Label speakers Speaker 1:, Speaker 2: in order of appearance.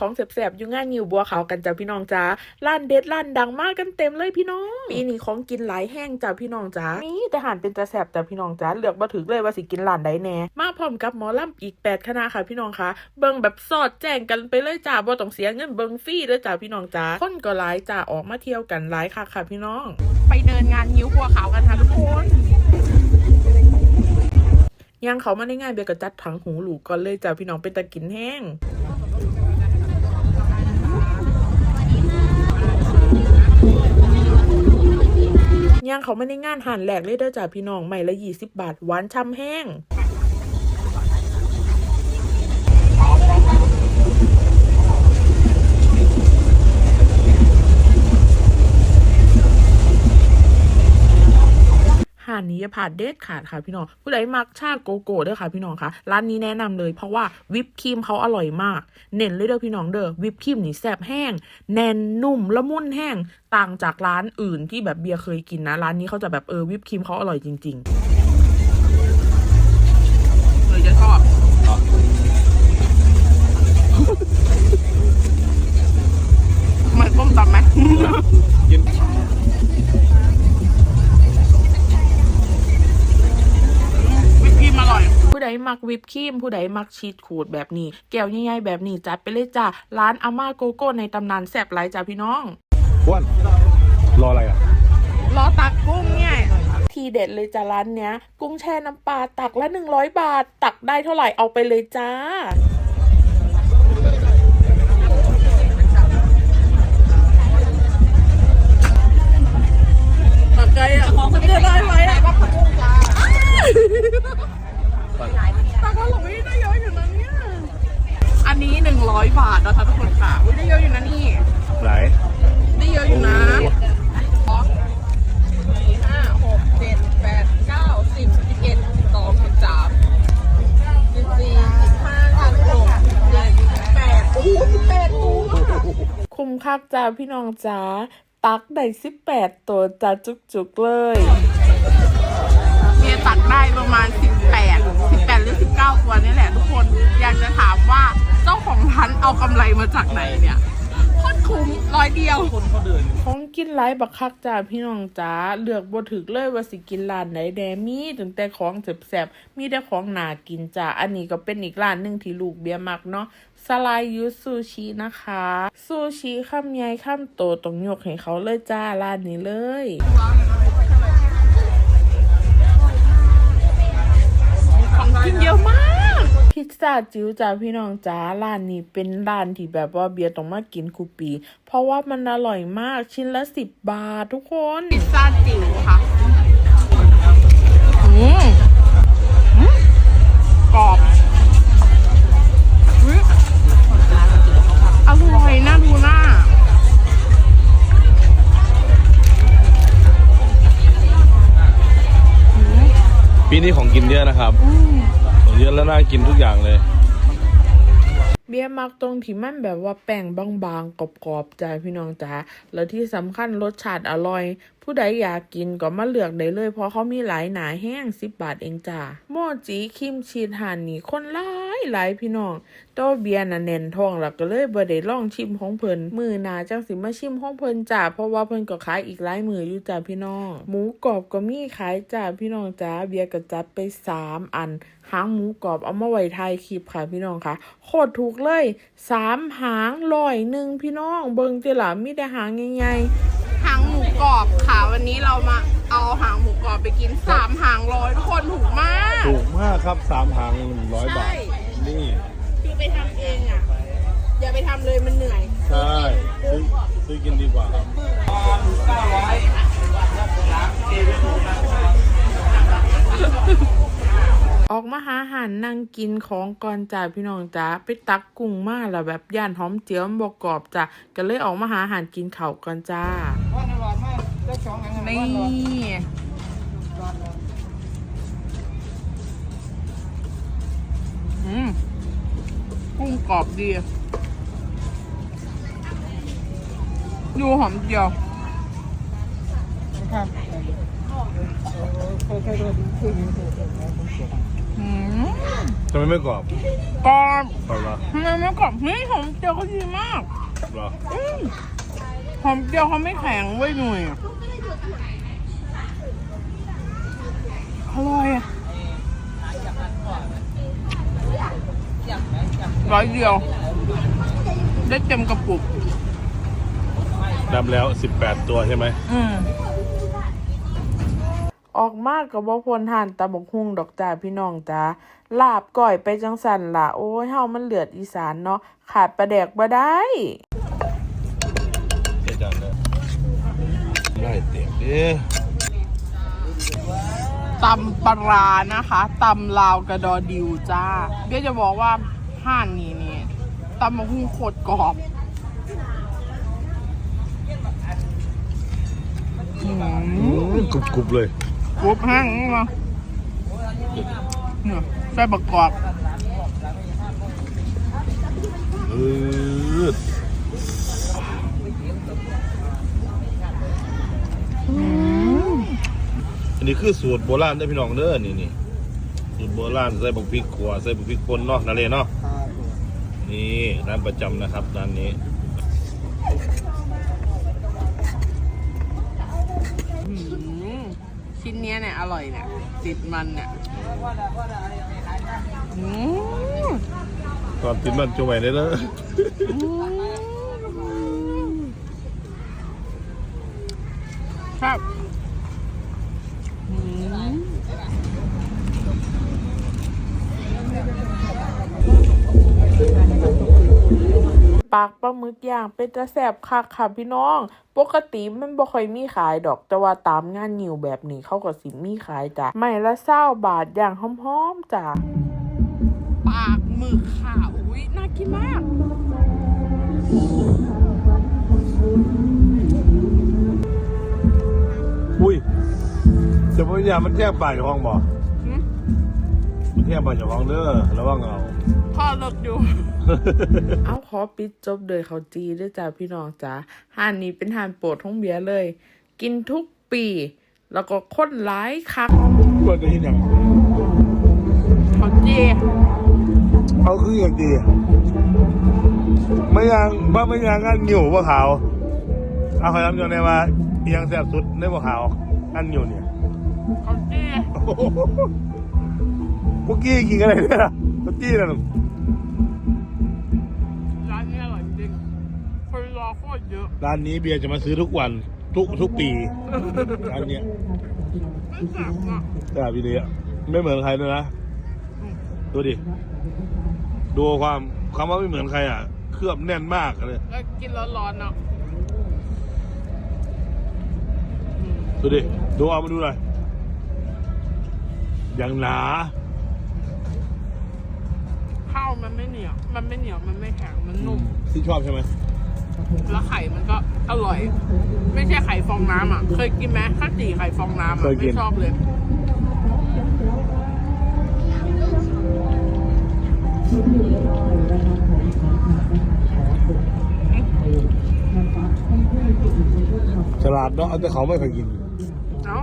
Speaker 1: ของแสบๆอยู่งานยิวบัวขาวกันจ้าพี่น้องจ้าร้านเด็ดร้านดังมากกันเต็มเลยพี่น้องปีนี้ของกินหลายแห้งจ้าพี่น้องจ้ามีแต่อาหารเป็นตาแสบจ้าพี่น้องจ้าเลือกมาถึงเลยว่าสิกินร้านใดแน่มาพร้อมกับหมอลำอีก8คณะค่ะพี่น้องคะเบิ่งแบบสอดแจ้งกันไปเลยจ้าบ่ต้องเสียเงินเบิ่งฟรีเด้อจ้าพี่น้องจ้าคนก็หลายจ้าออกมาเที่ยวกันหลายค่ะค่ะพี่น้อง ไปเดินงานยิ้วบัวขาวกันค่ะทุกคนยังเขามาในงานเบียร์กระจัดถังหูหลูก่อนเลยจ้าพี่น้องเป็นตะกินแห้ง ย่างเขาไม่ได้งานหันแหลกเลยเด้อจ้าพี่น้องใหม่ละยี่สิบบาทหวานช่ำแห้ง หานนี้อย่าผ่านเด็ดขาดค่ะพี่น้องผู้ใดมักชาโกโก้เด้อค่ะพี่น้องค่ะร้านนี้แนะนำเลย เพราะว่าวิปครีมเขาอร่อยมาก เน้นเลยเด้อพี่น้องเด้อวิปครีมนี่แซ่บแห้ง แน่นนุ่มละมุนแห้งต่างจากร้านอื่นที่แบบเบียร์เคยกินนะ ร้านนี้เขาจะแบบเออวิปครีมเขาอร่อยจริง ๆ เลยจะชอบ เหมือนต้มตำไหม
Speaker 2: กิน
Speaker 1: วิปครีมอร่อย ผู้ใด มักวิปครีมผู้ใดมักชีสขูดแบบนี้ แก้วใหญ่ๆแบบนี้จัดไปเลยจ้าร้านอาม่าโกโก้ในตำนานแซ่บหลายจ้าพี่น้อง
Speaker 2: อ้วนรออะไรอะ
Speaker 1: รอตักกุ้งเนี่ยทีเด็ดเลยจ้าร้านเนี้ย กุ้งแช่น้ำปลาตักละหนึ่งร้อยบาท ตักได้เท่าไหร่เอาไปเลยจ้า ครับจ้าพี่น้องจ้าตักได้สิบแปดตัวจ้าจุกๆเลยเมียตักได้ประมาณสิบแปดสิบแปดหรือสิบเก้าตัวนี่แหละทุกคน อยากจะถามว่าเจ้าของร้านเอากำไรมาจากไหนเนี่ย คตรคุ้มร้อยเดียว
Speaker 2: คนเขาเดิน
Speaker 1: ของกินหลายบักคักจ้าพี่น้องจ้าเลือกบ่ถึกเลยว่าสิกินร้านไหนแดมีตั้งแต่ของแซ่บๆมีแต่ของน่ากินจ้าอันนี้ก็เป็นอีกร้านหนึ่งที่ลูกเบียร์มักเนาะสลายยูซูชินะคะ ซูชิคำใหญ่คำโตต้องยกให้เขาเลยจ้าร้านนี้เลย จ้าจิ๋วจ้าพี่น้องจ้าร้านนี้เป็นร้านที่แบบว่าเบียร์ต้องมากินคูปี เพราะว่ามันอร่อยมากชิ้นละสิบบาททุกคน พิซซ่าจิ๋วค่ะ กิน
Speaker 2: เยอะนะครับของเยอะแล้วน่ากินทุกอย่างเลย
Speaker 1: เบียร์มักตรงที่มันแบบว่าแป้งบางๆกรอบๆจ้าพี่น้องจ้าแล้วที่สำคัญรสชาติอร่อย ผู้ใดอยากกินก็มาเลือกได้เลย เพราะเขามีหลายหนาแห้งสิบบาทเองจ้าโมจิคิมชีทานนี่คนละายหลายพี่น้องโตเบียร์น่ะแน่นท้องแล้วก็เลยบ่ได้ลองชิมของเพิ่นมือหนาจังสิมาชิมของเพิ่นจ้าเพราะว่าเพิ่นก็ขายอีกหลายมืออยู่จ้าพี่น้อง หมูกรอบก็มีขายจ้าพี่น้องจ้าเบียร์ก็จัดไปสามอันหางหมูกรอบเอามาไว้ทายคลิปค่ะพี่น้องค่ะโคตรถูกเลยสามหางร้อยหนึ่งพี่น้องเบิ่งจิล่ะมีแต่หางใหญ่ๆหางหมูกรอบค่ะวันนี้เรามาเอาหางหมูกรอบไปกินสามหางร้อยทุกคนถูกมาก
Speaker 2: ถูกมากครับสามหางหนึ่งร้อยบาท
Speaker 1: ใช่
Speaker 2: นี่
Speaker 1: คือไปทำเองอะ อย่าไปทำเลยมันเหนื่อย
Speaker 2: ใช่ซื้อซื้อกินดีกว่าครับ
Speaker 1: ออกมาหาอาหารนั่งกินของก่อนจ้าพี่น้องจ้าไปตักกุ้งมาแล้วแบบย่านหอมเจียวมันบกกรอบจ้ะก็เลยออกมาหาอาหารกินข้าวก่อนจ้า นี่ อืมกุ้งกรอบดีอะดูหอมเจียว
Speaker 3: ครับเคยเคยโดนคือ
Speaker 1: อืม
Speaker 2: ทำไมไม่กรอบ
Speaker 1: กรอบ
Speaker 2: กรอบเหรอ
Speaker 1: ทำไมไม่กรอบเฮ้ยหอมเจียวเขาดีมาก
Speaker 2: เหรอ
Speaker 1: อืมหอมเจียวเขาไม่แข็งเว้ยหนุ่ยอร่อยอะ ร้อยเดียว ได้เต็มกระปุก
Speaker 2: นับแล้วสิบแปดตัวใช่ไหม
Speaker 1: อืมออกมากกับบ่พลทานตะบกฮุ่งดอกจ้าพี่น้องจ้าลาบก่อยไปจังสันล่ะ โอ้ยเฮามันเหลือดอีสานเนาะขาดปลาแดกบ่ได้
Speaker 2: เจ๊จังเลยได้เต็มเอ๊ะ
Speaker 1: ตำปลาร้านะคะตำลาวกระดอดิวจ้าเดี๋ยวจะบอกว่า ห้านนี้นี่ตำมะฮุ่งโคตรกรอบอืม
Speaker 2: กรุบกรุบๆเลย
Speaker 1: กรุบแห้งมาเนี่ยใส่บักกรอบ
Speaker 2: อืดอันนี้คือสูตรโบราณเด้อพี่น้องเด้อนี่นี่ สูตรโบราณใส่บักพริกขัวใส่บักพริกป่นเนาะนั่นเลยเนาะนี่ร้านประจำนะครับร้านนี้
Speaker 1: อืมชิ้นเนี้ยเนี่ยอร่อยเนี่ยติดมันเนี่ยอืม
Speaker 2: ก่อนติดมันจะไหวได้แล้ว
Speaker 1: ครับ ปากปลาหมึกย่างเป็นจะแสบคักค่ะพี่น้อง ปกติมันบ่ค่อยมีขายดอก แต่ว่าตามงานยิวแบบนี้เขาก็สิมีขายจ้ะไม่ละเศร้าบาทอย่างหอมๆจ้ะปากหมึกค่ะอุ้ยน่ากินมาก
Speaker 2: อุ้ยแต่พยามันแทบปากอยู่ห้องบ่
Speaker 1: หืม
Speaker 2: มันแทบปากอยู่ห้องเด้อระวังเอา
Speaker 1: พ่อเลิกอยู่ เอา ขอปิดจบโดยเขาวจีด้วยจ้าพี่น้องจ้าห่านนี้เป็นห่านโปรดของเบียร์เลย กินทุกปี แล้วก็ค้นร้ายคัก
Speaker 2: ว่าจะที่ยัง
Speaker 1: เขาวจี
Speaker 2: เขาคืออย่างดีไม่ยังว่าไม่ยังอันอยู่ว่าขาวเอาขอย้ำอย่างนี้ว่าอีหยังแซ่บสุดในว่าขาวอันอยู่เนี่ย
Speaker 1: เขาวจี
Speaker 2: พวกกี้กินอะไรเนี่ยพวกกี้นั่น
Speaker 1: เยอะ
Speaker 2: ร้านนี้เบียร์จะมาซื้อทุกวัน ทุกทุกปีร้านเนี้ย
Speaker 1: ไม่แสบอะ
Speaker 2: แต่พี่เดียไม่เหมือนใครเลยนะดูดิดูความคำว่าไม่เหมือนใครอะ เคลือบแน่นมากเลย
Speaker 1: แล้วกินร้อนๆเนาะ
Speaker 2: ดูดิดูเอามาดูหน่อยอย่างหนา
Speaker 1: ข้าวมันไม่เหนียว มันไม่เหนียว มันไม่แข็ง มันนุ่ม
Speaker 2: ที่ชอบใช่ไหม
Speaker 1: แล้วไข่มันก็อร่อย ไม่ใช่ไข่ฟองน้ำอะ เคยกินไหมข้าวจี่ไข่ฟองน้ำอะไม่ชอบเลย
Speaker 2: ฉลาดเนาะแต่เขาไม่เคยกิน
Speaker 1: เอ้า